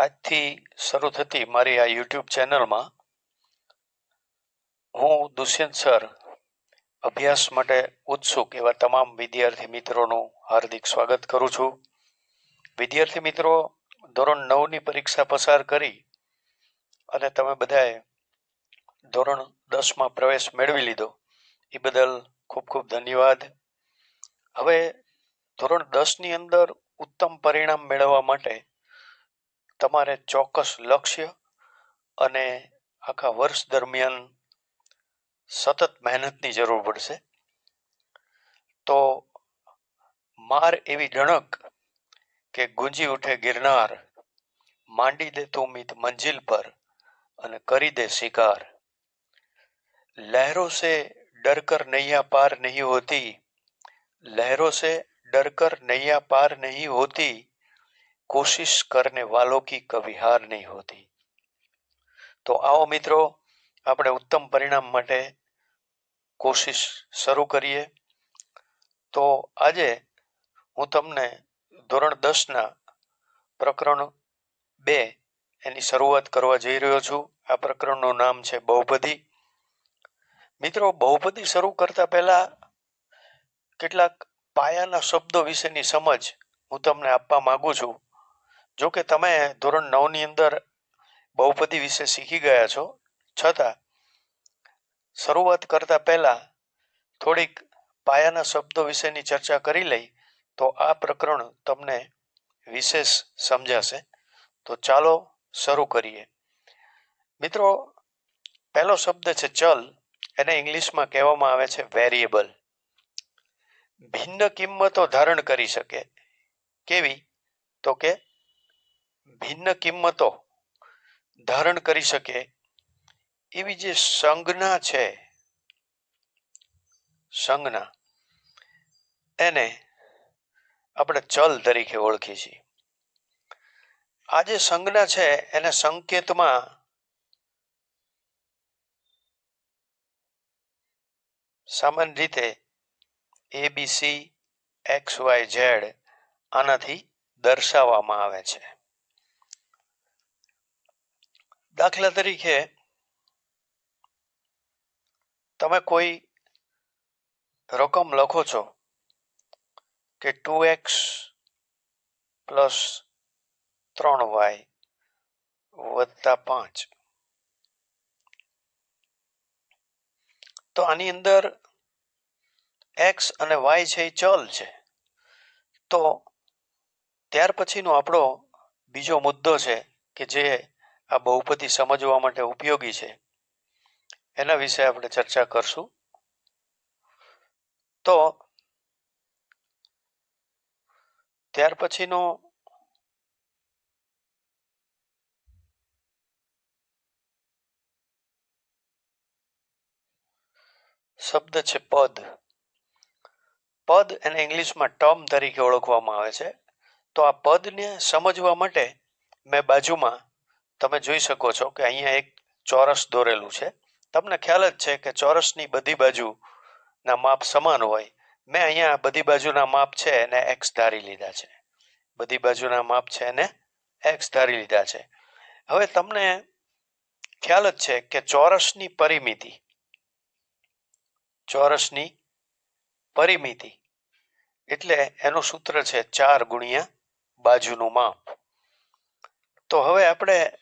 આજથી શરૂ થતી મારી આ યુટ્યુબ ચેનલમાં હું દુષ્યંત સર અભ્યાસ માટે ઉત્સુક એવા તમામ વિદ્યાર્થી મિત્રોનું હાર્દિક સ્વાગત કરું છું. વિદ્યાર્થી મિત્રો, ધોરણ નવની પરીક્ષા પસાર કરી અને તમે બધાએ ધોરણ દસમાં પ્રવેશ મેળવી લીધો. એ બદલ ખૂબ ખૂબ ધન્યવાદ. હવે ધોરણ દસની અંદર ઉત્તમ પરિણામ મેળવવા માટે તમારે ચોક્કસ લક્ષ્ય અને આખા વર્ષ દરમિયાન સતત મહેનતની જરૂર પડશે. તો માર એવી ડણક કે ગુંજી ઉઠે ગિરનાર, માંડી દે તું મિત મંજિલ પર અને કરી દે શિકાર. લહેરો સે ડરકર નૈયા પાર નહીં હોતી, લહેરો સે ડરકર નૈયા પાર નહીં હોતી कोशिश करने वालों की कभी हार नहीं होती તો આવો મિત્રો આપણે ઉત્તમ પરિણામ માટે કોશિશ શરૂ કરીએ તો આજે હું તમને ધોરણ દસના પ્રકરણ બે એની શરૂઆત કરવા જઈ રહ્યો છું આ પ્રકરણનું નામ છે બહુપદી મિત્રો બહુપદી શરૂ કરતા પહેલા કેટલાક પાયાના શબ્દો વિશેની સમજ હું તમને આપવા માંગુ છું જો કે તમે ધોરણ નવની અંદર બહુપદી વિશે શીખી ગયા છો, છતાં શરૂઆત કરતા પહેલા થોડીક પાયાના શબ્દો વિશેની ચર્ચા કરી લઈ તો આ પ્રકરણ તમને વિશેષ સમજાશે. તો ચાલો શરૂ કરીએ. મિત્રો, પહેલો શબ્દ છે ચલ, એને ઇંગ્લિશમાં કહેવામાં આવે છે વેરિયેબલ. ભિન્ન કિંમતો ધારણ કરી શકે. કેવી? તો કે ભિન્ન કિંમતો ધારણ કરી શકે એવી જે સંજ્ઞા છે, સંજ્ઞા, એને આપણે ચલ તરીકે ઓળખીએ છીએ. આ જે સંજ્ઞા છે, એને સંકેતમાં સામાન્ય રીતે a b x y z આનાથી દર્શાવવામાં આવે છે. દાખલા તરીકે તમે કોઈ રકમ લખો છો કે ટુ એક્સ પ્લસ ત્રણ વાય વત્તા પાંચ. તો આની અંદર એક્સ અને વાય છે એ ચલ છે. તો ત્યાર પછીનો આપણો બીજો મુદ્દો છે કે જે આ બહુપદી સમજવા માટે ઉપયોગી છે. એના વિશે આપણે ચર્ચા કરશું. તો ત્યાર પછીનો શબ્દ છે પદ. પદ એને ઇંગ્લિશમાં ટર્મ તરીકે ઓળખવામાં આવે છે. તો આ પદને સમજવા માટે મેં બાજુમાં તમે જોઈ શકો છો કે અહીંયા એક ચોરસ દોરેલું છે. તમને ખ્યાલ જ છે કે ચોરસની બધી બાજુના માપ સમાન હોય. મેં અહીંયા બધી બાજુના માપ છે એને એક્સ ધારી લીધા છે. બધી બાજુના માપ છે એને એક્સ ધારી લીધા છે. હવે તમને ખ્યાલ જ છે કે ચોરસની પરિમિતિ ચોરસની પરિમિતિ એટલે એનું સૂત્ર છે ચાર ગુણ્યા બાજુનું માપ. તો હવે આપણે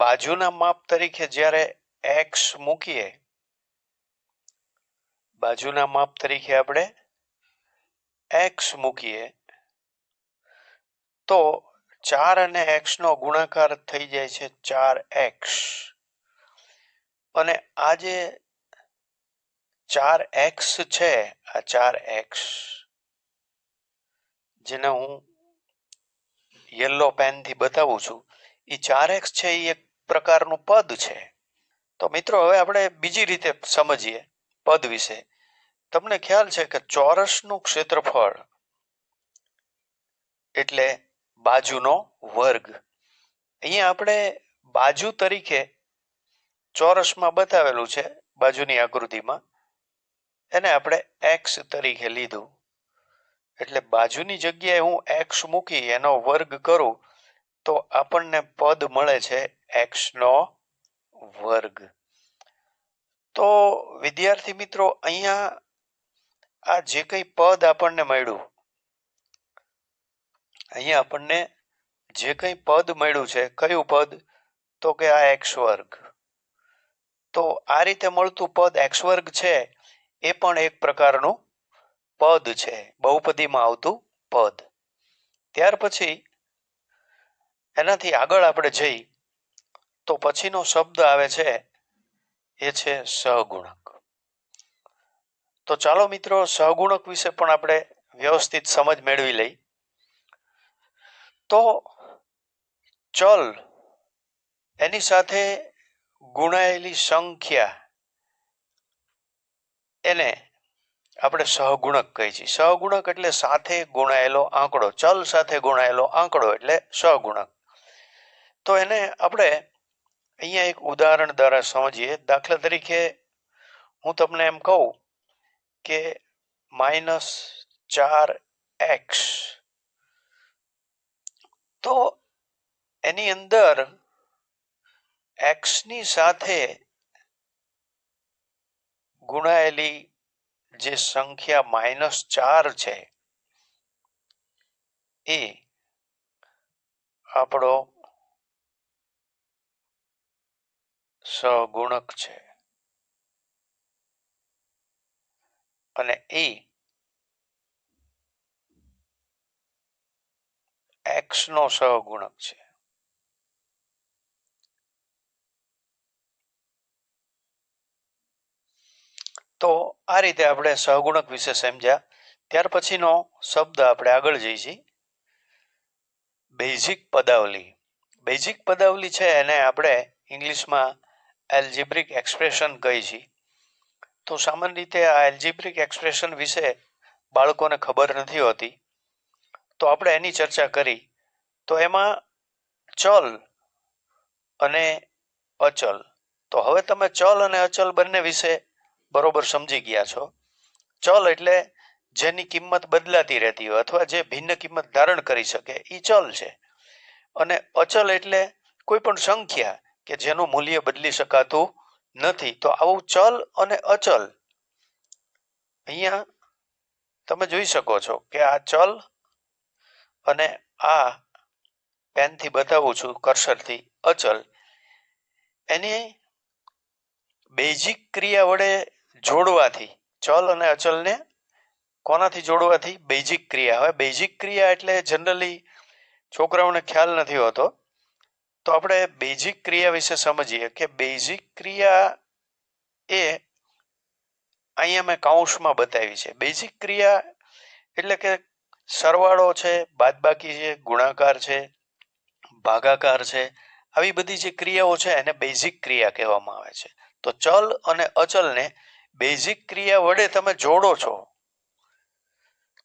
બાજુના માપ તરીકે જ્યારે એક્સ મૂકીએ, બાજુના માપ તરીકે આપણે એક્સ મૂકીએ, તો ચાર અને એક્સ નો ગુણાકાર થઈ જાય છે ચાર એક્સ અને આ જે ચાર એક્સ છે, આ ચાર એક્સ જેને હું યલો પેનથી બતાવું છું એ ચાર એક્સ છે એ એક પ્રકારનું પદ છે. તો મિત્રો, હવે આપણે બીજી રીતે સમજીએ પદ વિશે. તમને ખ્યાલ છે કે ચોરસનું ક્ષેત્રફળ એટલે બાજુનો વર્ગ. અહીંયા આપણે બાજુ તરીકે ચોરસમાં બતાવેલું છે, બાજુની આકૃતિમાં. એને આપણે એક્સ તરીકે લીધું. એટલે બાજુની જગ્યાએ હું એક્સ મૂકી એનો વર્ગ કરું, તો આપણને પદ મળે છે એક્સ નો વર્ગ. તો વિદ્યાર્થી મિત્રો, અહીંયા આ જે કંઈ પદ આપણને મળ્યું, અહીંયા આપણને જે કંઈ પદ મળ્યું છે, કયું પદ? તો કે આ એક્સ વર્ગ. તો આ રીતે મળતું પદ એક્સ વર્ગ છે, એ પણ એક પ્રકારનું પદ છે, બહુપદીમાં આવતું પદ. ત્યાર પછી એનાથી આગળ આપણે જઈ તો પછીનો શબ્દ આવે છે, એ છે સહગુણક. તો ચાલો મિત્રો, સહગુણક વિશે પણ આપણે વ્યવસ્થિત સમજ મેળવી લઈ. તો ચલ, એની સાથે ગુણાયેલી સંખ્યા, એને આપણે સહગુણક કહીએ છીએ. સહગુણક એટલે સાથે ગુણાયેલો આંકડો. ચલ સાથે ગુણાયેલો આંકડો એટલે સહગુણક. તો એને આપણે અહીંયા એક ઉદાહરણ દ્વારા સમજીએ. દાખલા તરીકે હું તમને એમ કહું કે માઇનસ ચાર એક્સ. તો એની અંદર એક્સની સાથે ગુણાયેલી જે સંખ્યા માઇનસ ચાર છે, એ આપણો સહગુણક છે. અને એ એક્સ નો સહગુણક છે. તો આ રીતે આપણે સહગુણક વિશે સમજ્યા. ત્યાર પછીનો શબ્દ આપણે આગળ જઈશી. બેઝિક પદાવલી. બેઝિક પદાવલી છે એને આપણે ઇંગ્લિશમાં એલ્જિબ્રિક એક્સપ્રેશન કઈ છે. તો સામાન્ય રીતે આ એલ્જિબ્રિક એક્સપ્રેશન વિશે બાળકોને ખબર નથી હોતી. તો આપણે એની ચર્ચા કરી. તો એમાં ચલ અને અચલ. તો હવે તમે ચલ અને અચલ બંને વિશે બરોબર સમજી ગયા છો. ચલ એટલે જેની કિંમત બદલાતી રહેતી હોય અથવા જે ભિન્ન કિંમત ધારણ કરી શકે એ ચલ છે. અને અચલ એટલે કોઈ પણ સંખ્યા કે જેનું મૂલ્ય બદલી શકાતું નથી. તો આવું ચલ અને અચલ અહીંયા તમે જોઈ શકો છો કે આ ચલ અને આ પેનથી બતાવું છું કર્સરથી અચલ. એની બેઝિક ક્રિયા વડે જોડવાથી ચલ અને અચલને કોનાથી જોડવાથી? બેઝિક ક્રિયા. હવે બેઝિક ક્રિયા એટલે જનરલી છોકરાઓને ખ્યાલ નથી હોતો. તો આપણે બેઝિક ક્રિયા વિશે સમજીએ કે બેઝિક ક્રિયા એ અહીંયા મેં કાઉન્સમાં બતાવી છે. બેઝિક ક્રિયા એટલે કે સરવાળો છે, બાદબાકી છે, ગુણાકાર છે, ભાગાકાર છે, આવી બધી જે ક્રિયાઓ છે એને બેઝિક ક્રિયા કહેવામાં આવે છે. તો ચલ અને અચલને બેઝિક ક્રિયા વડે તમે જોડો છો,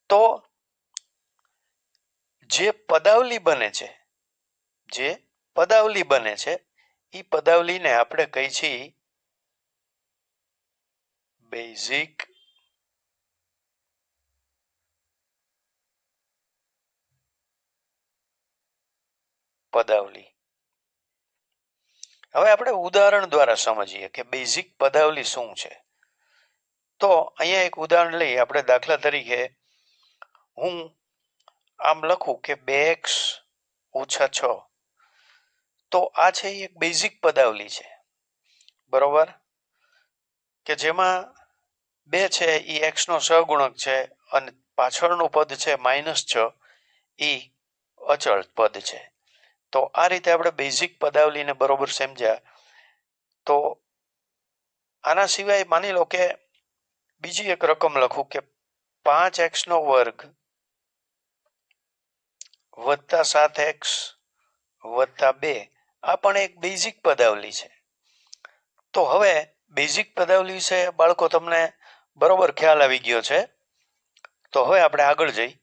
તો જે પદાવલી બને છે, જે પદાવલી બને છે. એ પદાવલીને આપણે કહી છીએ બેઝિક પદાવલી. હવે આપણે ઉદાહરણ દ્વારા સમજીએ કે બેઝિક પદાવલી શું છે. તો અહીંયા એક ઉદાહરણ લઈ આપણે દાખલા તરીકે હું આમ લખું કે બે એક્સ ઓછા છ. તો આ છે એક બેઝિક પદાવલી છે. બરોબર? કે જેમાં બે છે એ એક્સ નો સહગુણક છે અને પાછળનું પદ છે માઇનસ છ એ અચળ પદ છે. તો આ રીતે આપણે બેઝિક પદાવલીને બરોબર સમજ્યા. તો આના સિવાય માની લો કે બીજી એક રકમ લખું કે પાંચ એક્સ નો વર્ગ વત્તા સાત એક્સ વત્તા બે આ પણ એક બેઝિક પદાવલી છે. તો હવે બેઝિક પદાવલી વિશે બાળકો તમને બરોબર ખ્યાલ આવી ગયો છે. તો હવે આપણે આગળ જઈ.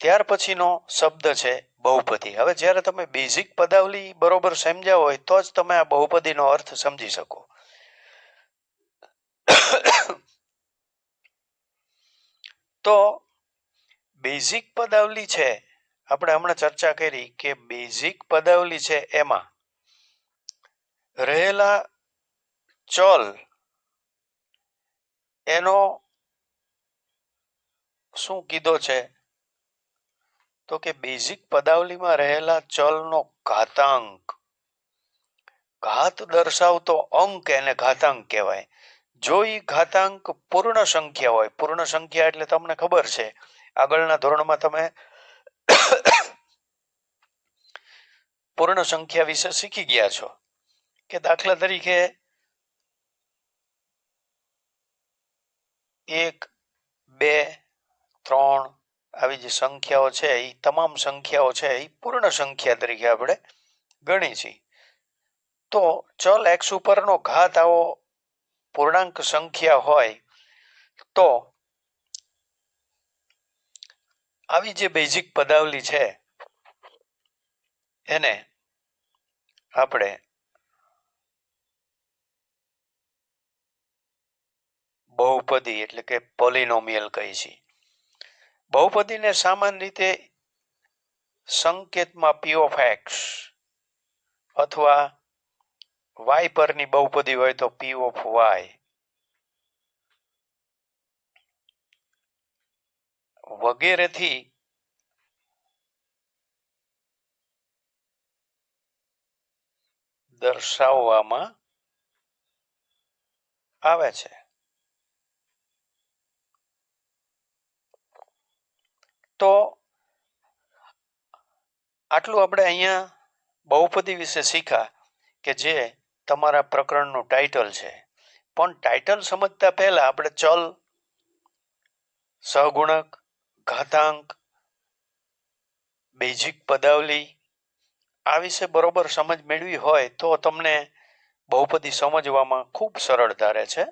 ત્યાર પછીનો શબ્દ છે બહુપદી. હવે જ્યારે તમે બેઝિક પદાવલી બરોબર સમજ્યા હોય તો જ તમે આ બહુપદીનો અર્થ સમજી શકો. તો બેઝિક પદાવલી છે આપણે હમણાં ચર્ચા કરી કે બેઝિક પદાવલી છે એમાં. રહેલા ચલ એનો શું કીધો છે? તો કે બેઝિક પદાવલીમાં રહેલા ચલનો ઘાતાંક. ઘાત દર્શાવતો અંક એને ઘાતાંક કહેવાય. જો એ ઘાતાંક પૂર્ણ સંખ્યા હોય, પૂર્ણ સંખ્યા એટલે તમને ખબર છે. આગળના ધોરણમાં તમે પૂર્ણ સંખ્યા વિશે શીખી ગયા છો કે દાખલા તરીકે એક, બે, ત્રણ આવી જે સંખ્યાઓ છે એ તમામ સંખ્યાઓ છે એ પૂર્ણ સંખ્યા તરીકે આપણે ગણી છીએ. તો ચલ એક્સ ઉપરનો ઘાત આવો, પૂર્ણાંક સંખ્યા હોય, તો આવી જે બેઝિક પદાવલી છે એને આપણે બહુપદી એટલે કે પોલિનોમિયલ કહી છીએ. બહુપદીને સામાન્ય રીતે સંકેતમાં પી ઓફ એક્સ અથવા વાય પરની બહુપદી હોય તો પી ઓફ વાય વગેરેથી દર્શાવવામાં આવે છે. તો આટલું આપણે અહીંયા બહુપદી વિશે શીખા કે જે તમારા પ્રકરણનું ટાઇટલ છે. પણ ટાઇટલ સમજતા પહેલા આપણે ચલ, સહગુણક, ઘાતાંક, બેઝિક પદાવલી આ વિશે બરોબર સમજ મેળવી હોય તો તમને બહુપદી સમજવામાં ખૂબ સરળતા રહે છે.